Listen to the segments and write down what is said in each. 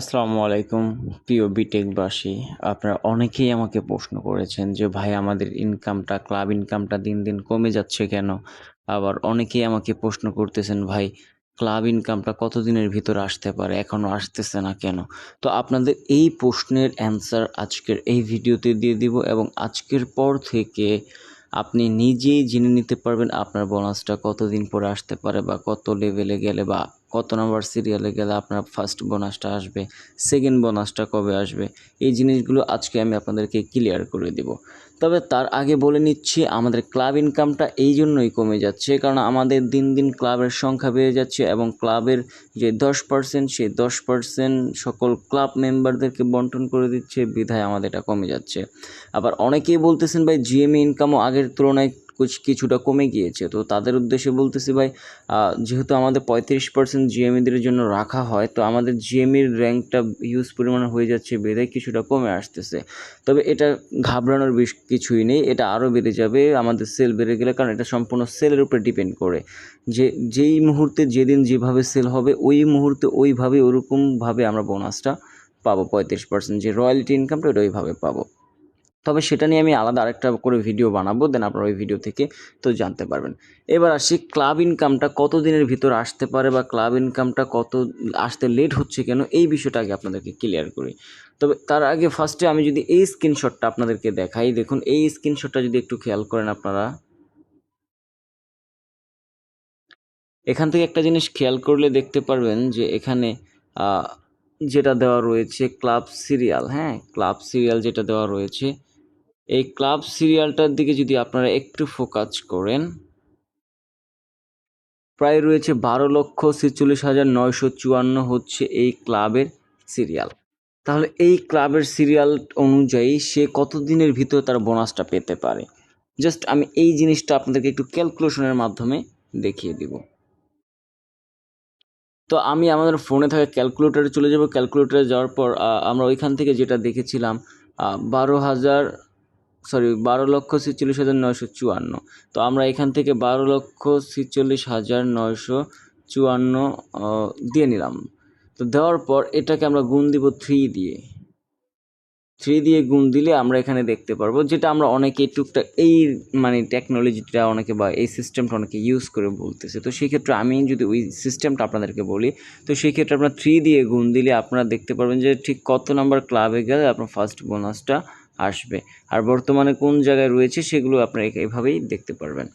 আসসালামু আলাইকুম, প্রিয় বিটেকবাসী আপনারা অনেকেই আমাকে প্রশ্ন করেছেন যে, ভাই, আমাদের ইনকামটা ক্লাব ইনকামটা দিন দিন কমে যাচ্ছে কেন? আবার অনেকেই আমাকে প্রশ্ন করতেছেন, ভাই ক্লাব ইনকামটা কতদিনের ভিতর আসতে পারে? এখনও আসতেছে না কেন? তো আপনাদের এই প্রশ্নের অ্যান্সার আজকের এই ভিডিওতে দিয়ে দিব এবং আজকের পর থেকে আপনি নিজেই জেনে নিতে পারবেন আপনার বোনাসটা কতদিন পরে আসতে পারে বা কত লেভেলে গেলে বা কত নাম্বার সিরিয়ালে গেলে আপনার ফার্স্ট বোনাসটা আসবে সেকেন্ড বোনাসটা কবে আসবে, এই জিনিসগুলো আজকে আমি আপনাদেরকে ক্লিয়ার করে দেব। তবে তার আগে বলে নিচ্ছি, আমাদের ক্লাব ইনকামটা এই জন্যই কমে যাচ্ছে, কারণ আমাদের দিন দিন ক্লাবের সংখ্যা বেড়ে যাচ্ছে এবং ক্লাবের যে দশ পার্সেন্ট সেই দশ পার্সেন্ট সকল ক্লাব মেম্বারদেরকে বন্টন করে দিচ্ছে, বিধায় আমাদের এটা কমে যাচ্ছে। আবার অনেকেই বলতেছেন, ভাই জিএমএ ইনকামও আগের তুলনায় কিছুটা কমে গিয়েছে। তো তাদের উদ্দেশ্যে বলতেছি ভাই যেহেতু আমাদের পঁয়ত্রিশ পার্সেন্ট জিএমইদের জন্য রাখা হয়, তো আমাদের জিএমইর র্যাঙ্কটা হিউজ পরিমাণে হয়ে যাচ্ছে বেড়ে কিছুটা কমে আসতেছে। তবে এটা ঘাবড়ানোর বেশ কিছুই নেই, এটা আরও বেড়ে যাবে, আমাদের সেল বেড়ে গেলে, কারণ এটা সম্পূর্ণ সেলের উপরে ডিপেন্ড করে। যে, যেই মুহূর্তে যেদিন যেভাবে সেল হবে, ওই মুহূর্তে ওইভাবে ওরকমভাবে আমরা বোনাসটা পাবো, পঁয়ত্রিশ পার্সেন্ট যে রয়্যালিটি ইনকামটা ওটা ওইভাবে পাবো। তবে সেটা নিয়ে আমি আলাদা আরেকটা করে ভিডিও বানাবো দেন আপনারা ওই ভিডিও থেকে তো জানতে পারবেন। এবার আসি ক্লাব ইনকামটা কত দিনের ভিতর আসতে পারে বা ক্লাব ইনকামটা কত, আসতে লেট হচ্ছে কেন, এই বিষয়টা আগে আপনাদেরকে ক্লিয়ার করি। তবে তার আগে ফার্স্টে আমি যদি এই স্ক্রিনশটটা আপনাদেরকে দেখাই, দেখুন এই স্ক্রিনশটটা যদি একটু খেয়াল করেন আপনারা। এখান থেকে একটা জিনিস খেয়াল করলে দেখতে পারবেন যে এখানে যেটা দেওয়া রয়েছে ক্লাব সিরিয়াল হ্যাঁ ক্লাব সিরিয়াল যেটা দেওয়া রয়েছে এই ক্লাব সিরিয়ালটার দিকে যদি আপনারা একটু ফোকাস করেন, প্রায় রয়েছে বারো লক্ষ ছেচল্লিশ হাজার নয়শো চুয়ান্ন হচ্ছে এই ক্লাবের সিরিয়াল। তাহলে এই ক্লাবের সিরিয়াল অনুযায়ী সে কত দিনের ভিতর তার বোনাসটা পেতে পারে? জাস্ট আমি এই জিনিসটা আপনাদেরকে একটু ক্যালকুলেশনের মাধ্যমে দেখিয়ে দিব। তো আমি আমাদের ফোনে থাকা ক্যালকুলেটারে চলে যাব। ক্যালকুলেটারে যাওয়ার পর আমরা ওইখান থেকে যেটা দেখেছিলাম বারো হাজার সরি বারো লক্ষ ছেচল্লিশ হাজার নয়শো চুয়ান্ন। তো আমরা এখান থেকে বারো লক্ষ ছেচল্লিশ হাজার নয়শো চুয়ান্ন দিয়ে নিলাম। তো দেওয়ার পর এটাকে আমরা গুণ দিব থ্রি দিয়ে। থ্রি দিয়ে গুণ দিলে আমরা এখানে দেখতে পারব যেটা আমরা অনেকে টুকটাক এই মানে টেকনোলজিটা অনেকে বা এই সিস্টেমটা অনেকে ইউজ করে বলতেছে। তো সেই ক্ষেত্রে আমি যদি ওই সিস্টেমটা আপনাদেরকে বলি, তো সেই ক্ষেত্রে আপনার থ্রি দিয়ে গুণ দিলে আপনারা দেখতে পারবেন যে ঠিক কত নাম্বার ক্লাবে গেলে আপনার ফার্স্ট বোনাসটা আসবে। আর বর্তমানে কোন জায়গায় রয়েছে সেগুলো আপনারা এভাবেই দেখতে পারবেন।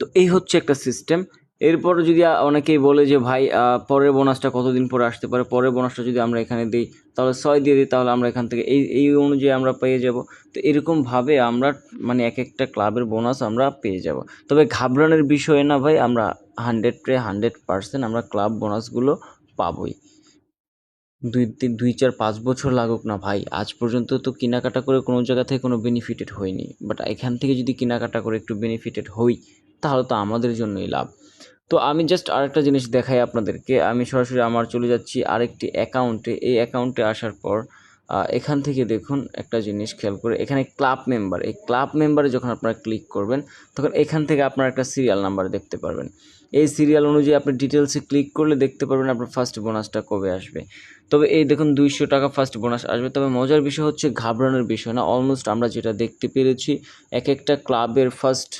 তো এই হচ্ছে একটা সিস্টেম এরপর যদি অনেকেই বলে যে, ভাই পরের বোনাসটা কতদিন পরে আসতে পারে? পরের বোনাসটা যদি আমরা এখানে দিই, তাহলে ছয় দিয়ে দিই, তাহলে আমরা এখান থেকে এই এই অনুযায়ী আমরা পেয়ে যাব। তো এরকমভাবে আমরা মানে এক একটা ক্লাবের বোনাস আমরা পেয়ে যাব। তবে ঘাবড়ানোর বিষয়ে না ভাই, আমরা হান্ড্রেড প্রে হান্ড্রেড পার্সেন্ট আমরা ক্লাব বোনাসগুলো পাবোই। দুই তিন, দুই চার, পাঁচ বছর লাগুক না ভাই। আজ পর্যন্ত তো কেনাকাটা করে কোনো জায়গা থেকে কোনো বেনিফিটেড হয়নি। বাট এখান থেকে যদি কেনাকাটা করে একটু বেনিফিটেড হই, তাহলে তো আমাদের জন্যই লাভ। তো আমি জাস্ট আরেকটা জিনিস দেখাই আপনাদেরকে। আমি সরাসরি আমার চলে যাচ্ছি আরেকটি অ্যাকাউন্টে এই অ্যাকাউন্টে আসার পর এখান থেকে দেখুন একটা জিনিস খেয়াল করে। এখানে ক্লাব মেম্বার এই ক্লাব মেম্বারে যখন আপনারা ক্লিক করবেন, তখন এখান থেকে আপনারা একটা সিরিয়াল নাম্বার দেখতে পারবেন। এই সিরিয়াল অনুযায়ী আপনি ডিটেলসে ক্লিক করলে দেখতে পারবেন আপনার ফার্স্ট বোনাসটা কবে আসবে। তবে এই দেখুন দুইশো টাকা ফার্স্ট বোনাস আসবে। তবে মজার বিষয় হচ্ছে ঘাবড়ানোর বিষয় না। অলমোস্ট আমরা যেটা দেখতে পেরেছি এক একটা ক্লাবের ফার্স্ট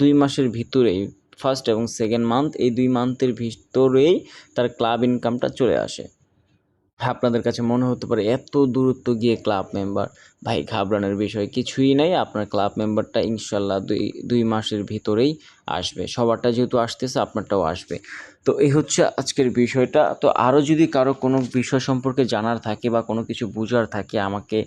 দুই মাসের ভিতরেই ফার্স্ট এবং সেকেন্ড মান্থ এই দুই মান্থের ভিতরেই তার ক্লাব ইনকামটা চলে আসে। আপনাদের কাছে মনে হতে পারে এত দূরত্ব গিয়ে ক্লাব মেম্বার। ভাই, ঘাবড়ানোর বিষয় কিছুই নাই। আপনার ক্লাব মেম্বারটা ইনশাল্লাহ দুই দুই মাসের ভিতরেই আসবে। সবারটা যেহেতু আসতেছে, আপনারটাও আসবে। তো এই হচ্ছে আজকের বিষয়টা। তো আরও যদি কারও কোনো বিষয় সম্পর্কে জানার থাকে বা কোনো কিছু বোঝার থাকে, আমাকে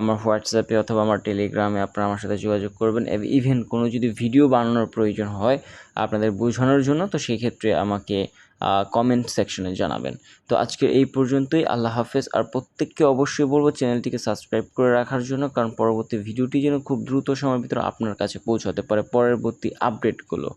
আমার হোয়াটসঅ্যাপে অথবা আমার টেলিগ্রামে আপনারা আমার সাথে যোগাযোগ করবেন। ইভেন কোনো যদি ভিডিও বানানোর প্রয়োজন হয় আপনাদের বোঝানোর জন্য, তো সেই ক্ষেত্রে আমাকে কমেন্ট সেকশনে জানাবেন। তো আজকের এই পর্যন্তই, আল্লাহ হাফেজ। আর প্রত্যেককে অবশ্যই বলব, চ্যানেলটিকে সাবস্ক্রাইব করে রাখার জন্য, কারণ পরবর্তী ভিডিওটি যেন খুব দ্রুত সময়ের ভিতরে আপনার কাছে পৌঁছাতে পারে, পরবর্তী আপডেটগুলো